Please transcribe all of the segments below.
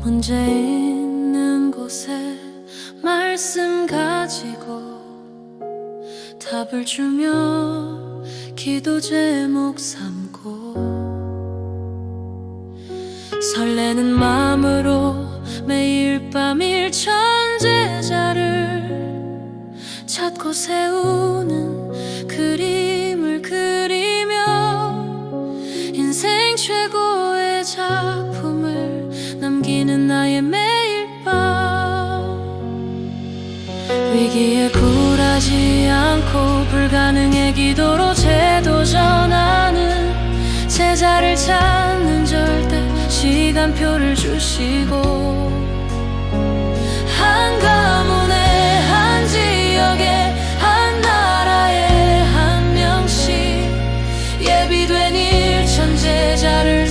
문제 있는 곳에 말씀 가지고 답을 주며 기도 제목 삼고 설레는 마음으로 매일 밤 일천 제자를 찾고 세우는 그림을 그리며 인생 최고의 작품을 남기는 나의 매일 밤. 위기에 굴하지 않고 불가능의 기도로 재도전하는 제자를 찾는 시간표를 주시고 한 가문에 한 지역에 한 나라에 한 명씩 예비된 일천 제자를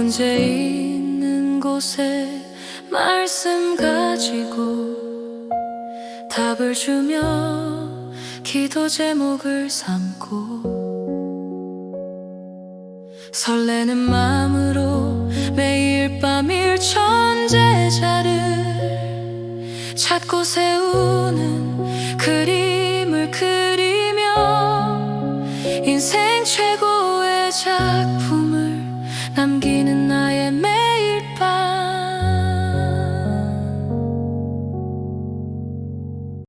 문제 있는 곳에 말씀 가지고 답을 주며 기도 제목을 삼고 설레는 마음으로 매일 밤 일천 제자를 찾고 세우는 그림을 그리